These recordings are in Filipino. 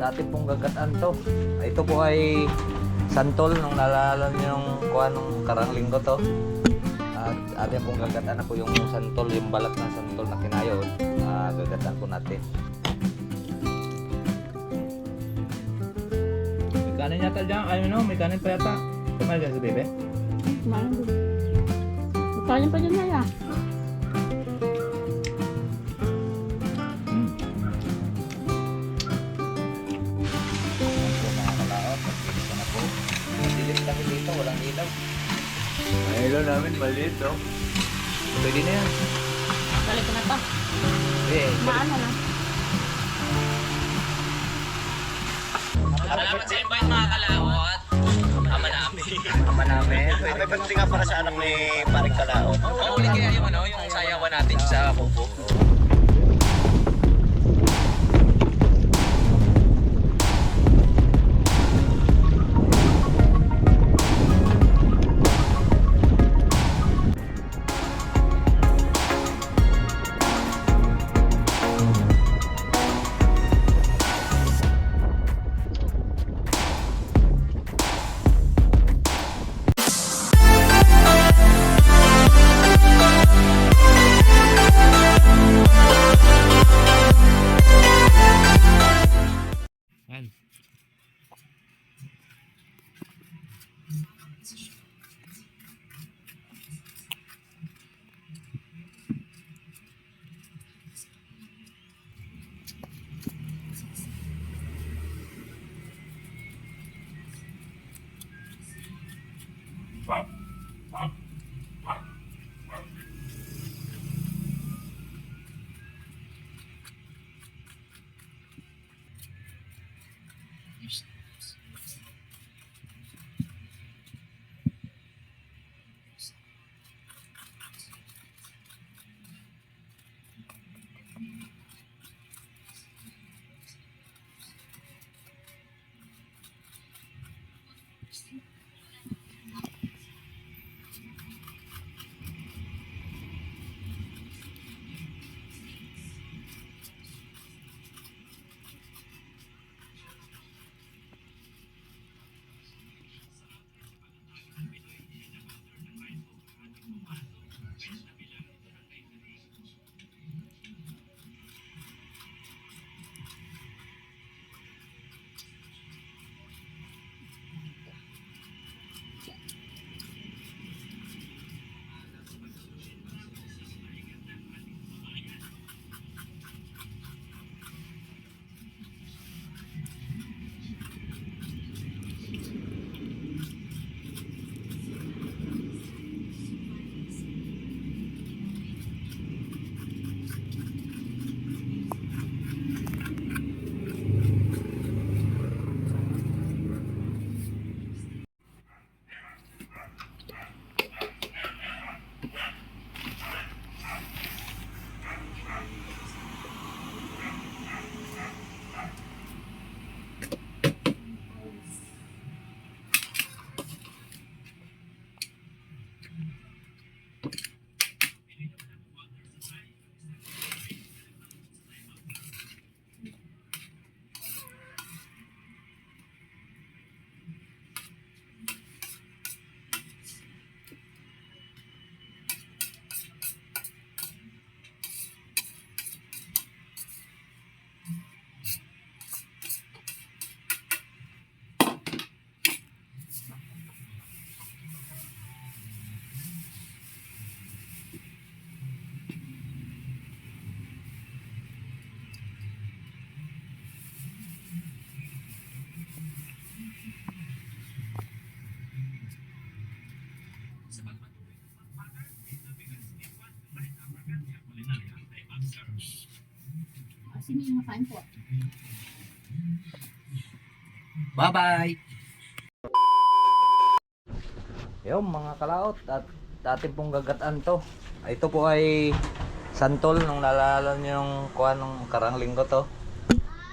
dati pong gagataan to. Ito po ay santol nung nalala niyo yung kuha nung karang linggo to. At atin pong gagataan na po yung santol, yung balat ng santol na kinayod. Ah, gagataan po natin. May kanin yata dyan. Ay, no, may kanin pa yata. Kumain ka sa bebe? Kumain din. Kanin pa dyan na ya. Dito, walang ilaw. Ay, ilaw namin, maliit, oh. Pwede na yan. Balik ko na pa. Eh, Maano na. Salamat sa invite mga kalawat. Ama namin. ama namin. May nga para sa anak ni Paring Kalao. Oo, ulit kaya yung ano, Yung makain po? Bye-bye! Yung mga kalaot, at dati pong gagataan to. Ito po ay santol nung nalala niyo yung kuha nung karang linggo to.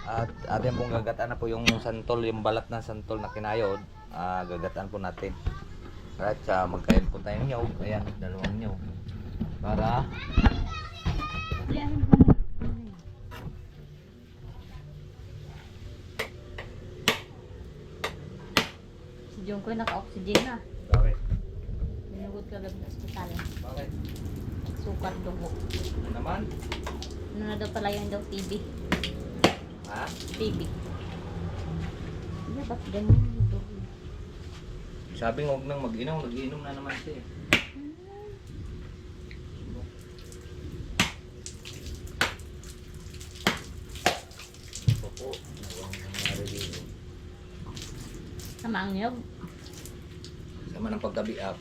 At atin pong gagataan na po yung santol, yung balat ng santol na kinayod. Ah, gagataan po natin. At uh, magkain po tayong nyog. Ayan, dalawang nyog. Para Si John ko naka-oxygen na. Bakit? Binugot ka gabi sa ospital. Bakit? Sukat dugo. Ano naman? Ano na daw pala yun daw TB. Ha? TB. Iya, ano ba't ganyan? Sabi nga huwag nang mag-inom, mag-inom na naman siya eh. Niyog. Sama ng pagkabiak.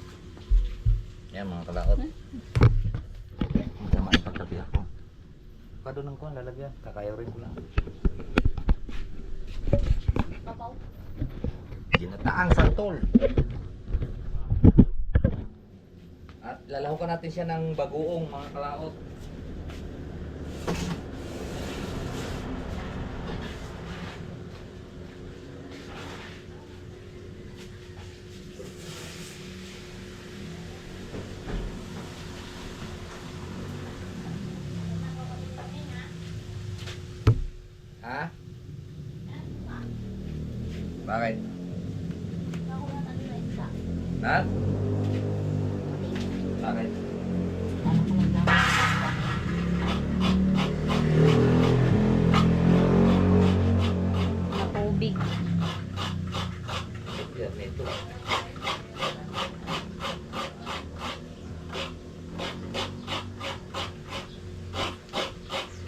Yan mga kalaot. Sama ng pagkabiak ko. Kado ng kuhan lalagyan. Kakayaw rin ko lang. Papaw. Ginataang santol. At lalahukan natin siya ng bagoong mga kalaot. Ha? Bakit? Ha? Bakit? Nakubig. Yan, ito.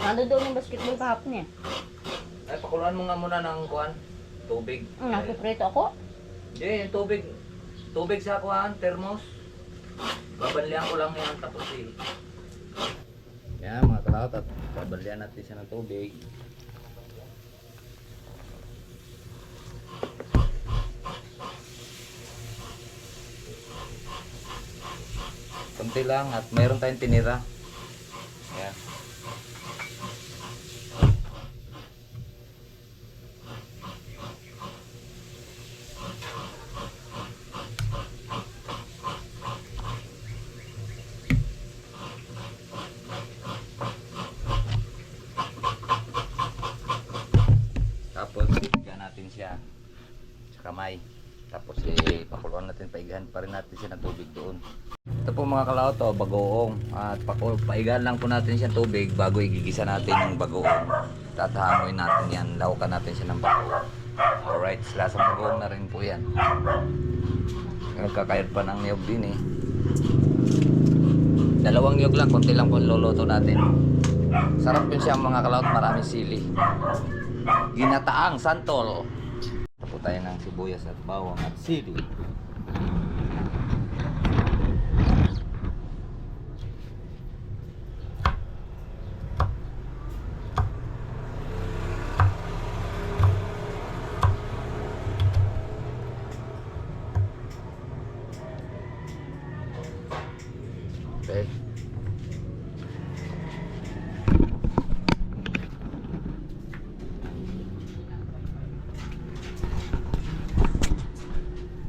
Lalo daw ng basketball kahapon eh. Ay, pakuluan mo nga muna ng kuhan. Tubig. Ang nasipreto ako. Hindi, yung tubig. Tubig sa kuhan, thermos. Babanlihan ko lang yan, tapos eh. Yan, mga kalakot. At babanlihan natin siya ng tubig. Kunti lang at mayroon tayong tinira. Yan. Tapos ipigan natin siya sa kamay. Tapos eh, paigahan pa rin natin siya ng tubig doon. Ito po mga kalaot to, bagoong. At paigahan lang po natin siya tubig bago igigisa natin yung bagoong. Tatahamoy natin yan, laukan natin siya ng bagoong. Alright, lasang bagoong na rin po yan. Nagkakayat pa ng niyog din eh. Dalawang niyog lang, konti lang po luluto natin. Sarap yun siya mga kalaot, maraming sili. Ginataang santol. Tapo tayo ng sibuyas at bawang at sili. Okay.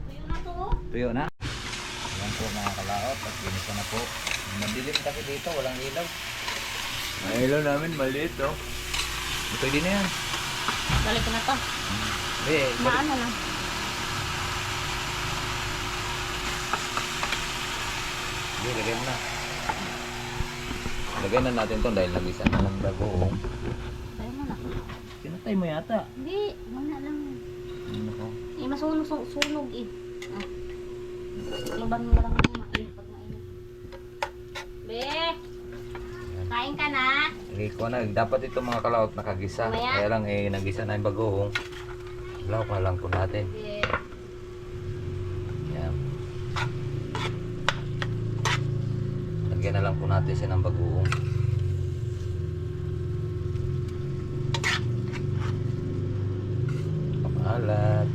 Tuyo na to oh. Tuyo na. Ayan po mga kalaot at ginisa na po. Madilim kasi dito, walang ilaw. Ang ilaw namin maliit oh. Pwede na yan. Balik ko na to. Hindi, balik. Maano na. Hindi, lagay na. Lagay na natin to dahil nagisa na ng bagoong. Tayo mo na. Pinatay mo yata. Hindi, muna lang. Ano ko? Eh, masunog, su- sunog eh. Laban mo lang yung mainit pag mainit. Be! Kain ka na? Okay, ko na. Dapat ito mga kalaot nakagisa. Mamaya. Kaya lang eh, nagisa na yung bagoong. Lawak na lang po natin. Sige. Yan. Lagyan na lang po natin siya ng bagoong. Pamalat.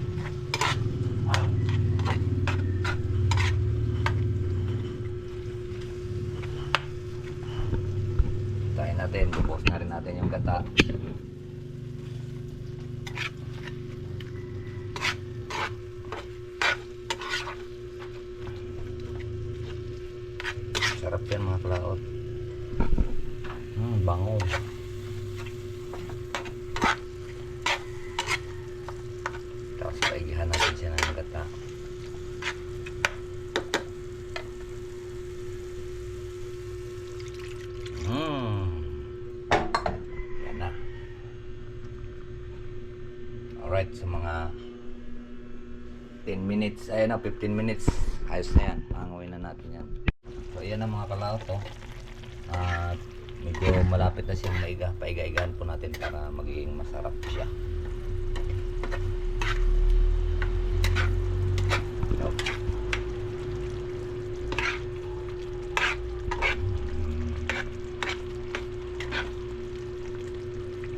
Tayo natin, bubos na rin natin yung gata. Sarap yan mga kalaot. Hmm, bango. Tapos paigihan natin siya ng gata. Alright, sa mga 10 minutes, ayun na, 15 minutes. Ayos na yan. Hanguin na natin yan. So, ayan na mga kalaot. At medyo malapit na siyang maiga. Paiga-igahan po natin para magiging masarap siya.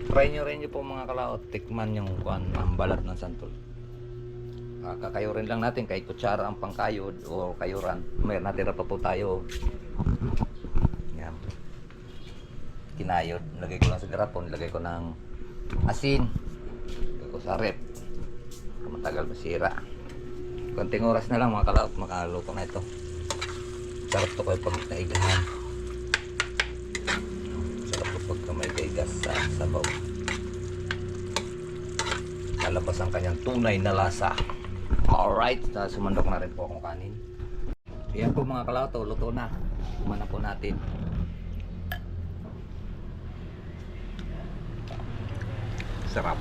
Try nyo rin nyo po mga kalaot, tikman yung kuan, ang balat ng santol. Ah, kakayurin lang natin kahit kutsara ang pangkayod o kayuran. May natira pa po tayo. Yan. Kinayod. Lagay ko lang sa garapon, lagay ko ng asin. Lagay ko sa rep. Matagal masira. Konting oras na lang mga kalaot, makaluto na ito. Sarap to kayo pag naigahan. Sarap to pagka may kaigas sa sabaw. Lalabas ang kanyang tunay na lasa. Alright, na sumandok na rin po akong kanin. Ayan po mga kalauto, luto na. Kumana po natin. Sarap.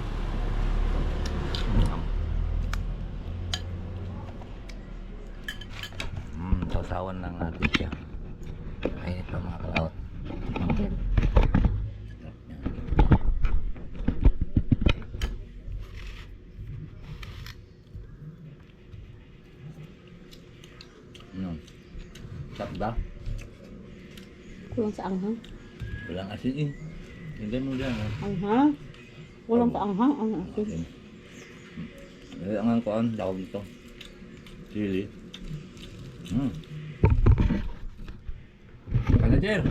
Mm, sausawan lang natin siya. Ayun pa mga kalaot. Sarap yan. Ano? Sarap ba? Kulang sa anghang. Walang asin eh. Tingnan mo dyan. ah. Anghang? Kulang sa anghang. Ang asin. Asin. Eh, ang ang kuan, tawag dito. Chili. Hmm. Kaya, Jer.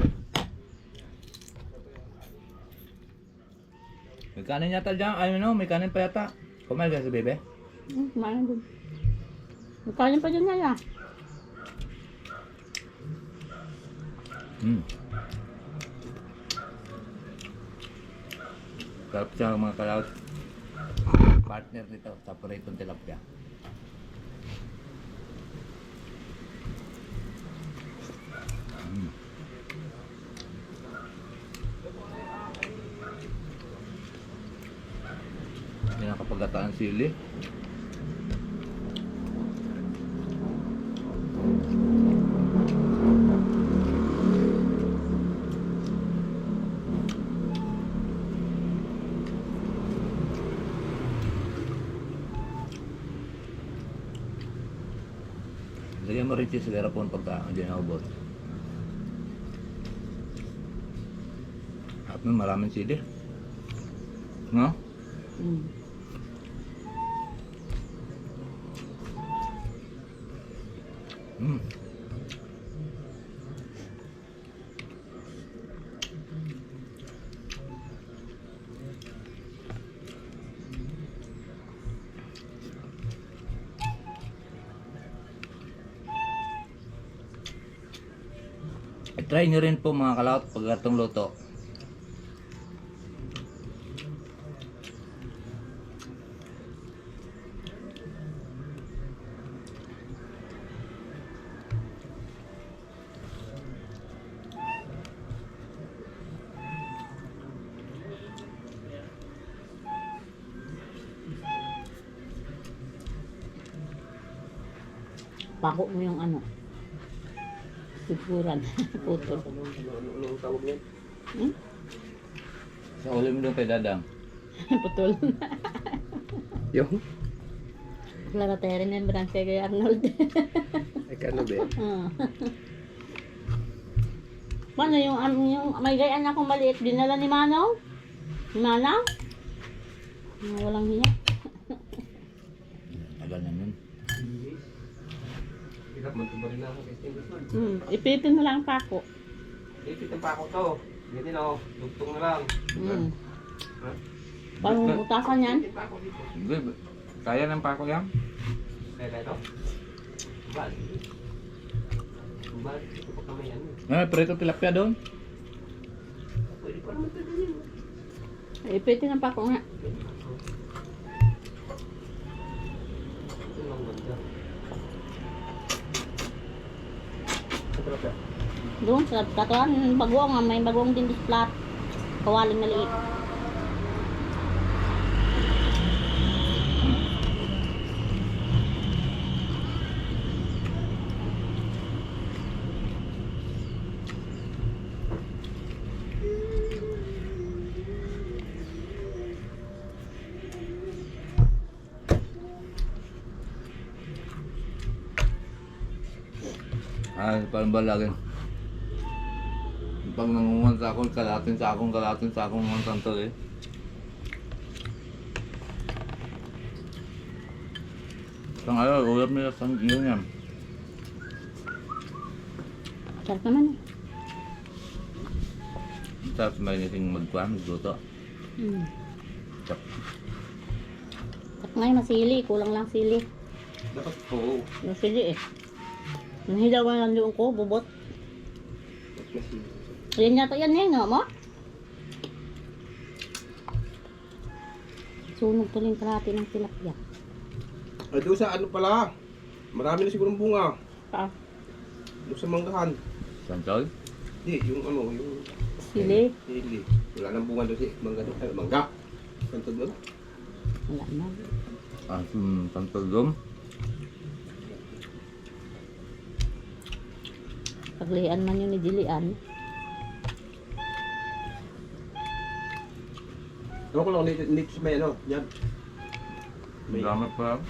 May kanin yata dyan. Ay, no, may kanin pa yata. Kumain ka si bebe? Hmm, kumain din. Magkalim pa dyan na Hmm. Siya mga kalaot. Partner nito sa Paritong Tilapia. Mm. Pinakapagataan sili. Lagyan mo siya sa garapon pagka hindi na ubos. At maraming sili. No? Mm. I-try nyo rin po mga kalaot pag atong luto. Pako mo yung ano. Siguran. Putol. Hmm? Sa ulo mo doon kay Dadang. Putol. Yung? Clara tayo remembrance kay Arnold. Ay, kano be? Ah. Paano yung, um, yung may gayaan akong maliit, dinala ni Manong? Ni Manang? Walang hiya. Hirap man ito ba rin ako? Hmm, ipitin mo lang pa ako. Ipit pa ako to. Ganyan o, dugtong na lang. Hmm. Parang butasan yan. Ipit pa ako dito. Hindi, kaya ng pako yan? Kaya kaya to? Balik. Balik ito pa kami yan. May prito tilapia doon. Pwede pa naman ito ganyan. Ipitin ang pako nga. Ito Doon sa katuan, bagoong, ah, may bagoong din displat. Kawaling maliit. Ah, parang balagin. Pag nangungan sa akong kalatin sa akong kalatin sa akong mga santol eh. Pang ano, ulap nila sa iyo niyan. Sarap naman eh. Tapos may niting magkuhan, magluto. Mm. Chop. At ngayon masili, kulang lang sili. Dapat po. Yung sili eh. Nahilaw na lang yung ko, bubot. Ayan yata yan eh, no mo? Sunog to rin kalati ng tilapia. Ay, doon sa ano pala, marami na sigurong bunga. Pa, Doon sa manggahan. Santol? Hindi, yung ano, yung sili. hili. Wala nang bunga doon si mangga doon. Ay, mangga. Santod doon. Wala na. Ah, hmm, santol dum. Paglian man yun ni Dilian. Ewan ko lang, nito, nito sa may ano, yan. Ang dami pa.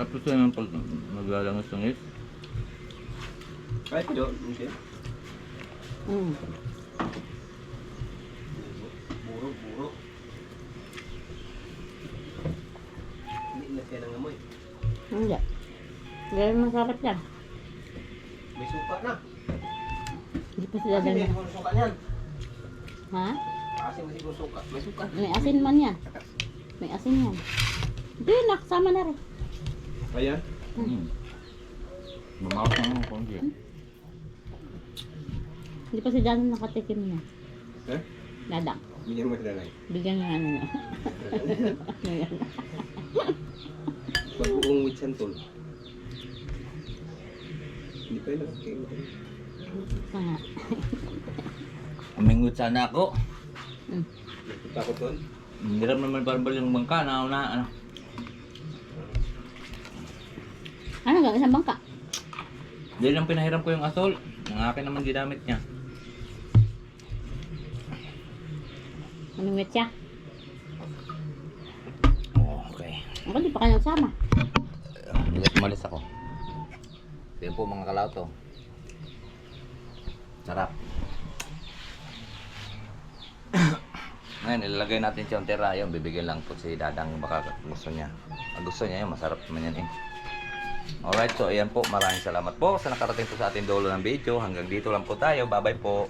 Tapos yun pag naglalangis ng is. Kahit ko doon, okay. Mm. Buro, buro. Hindi na kaya nang amoy. Hindi. Ganyan masarap yan. May suka na. Pa sila niyan. Ha? May siguro suka. May suka. May asin man yan. May asin yan. Hindi, nakasama na rin. Ayan. Hmm. Bumawas na ako konti. Hindi pa si Danon nakatikim niya. Eh? Dadang. Bigyan mo sila lang. Bigyan niya ano niya. Yan? Pag-uong with santol. Hindi pa yun. Okay. Umingot sana ako. Mm. Takot doon. Hirap naman parang yung bangka na una. Ano. Ano gang isang bangka? Dahil lang pinahiram ko yung asol. Ang akin naman ginamit niya. Anong metya? Oh, okay. Ako di pa kayo. Bilis umalis ako. Yan po mga kalaot to. Sarap. Ngayon, ilalagay natin siya tira. Yung bibigyan lang po si Dadang baka gusto niya. Ah, gusto niya yun, masarap naman yan eh. Alright, so ayan po. Maraming salamat po sa nakarating po sa ating dulo ng video. Hanggang dito lang po tayo. Bye-bye po.